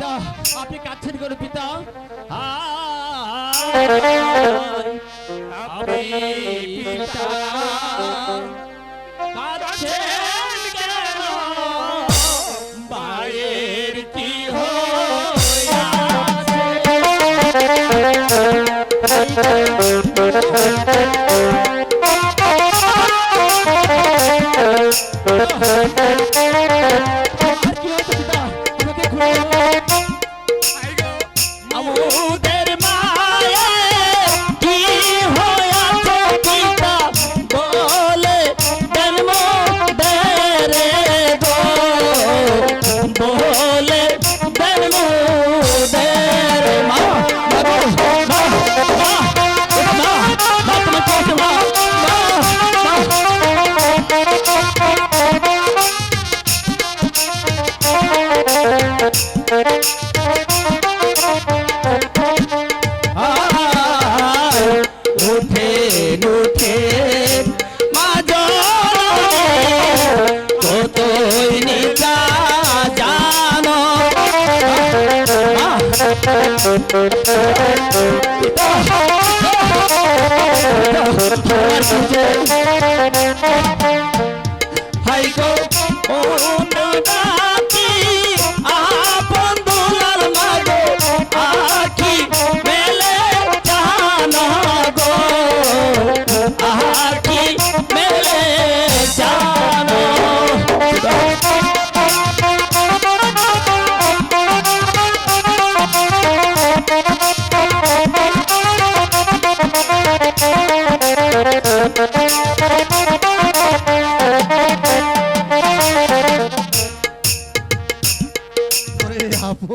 পিতা আপনি কাছেন করে পিতা Hi, go, oh, no. Apo.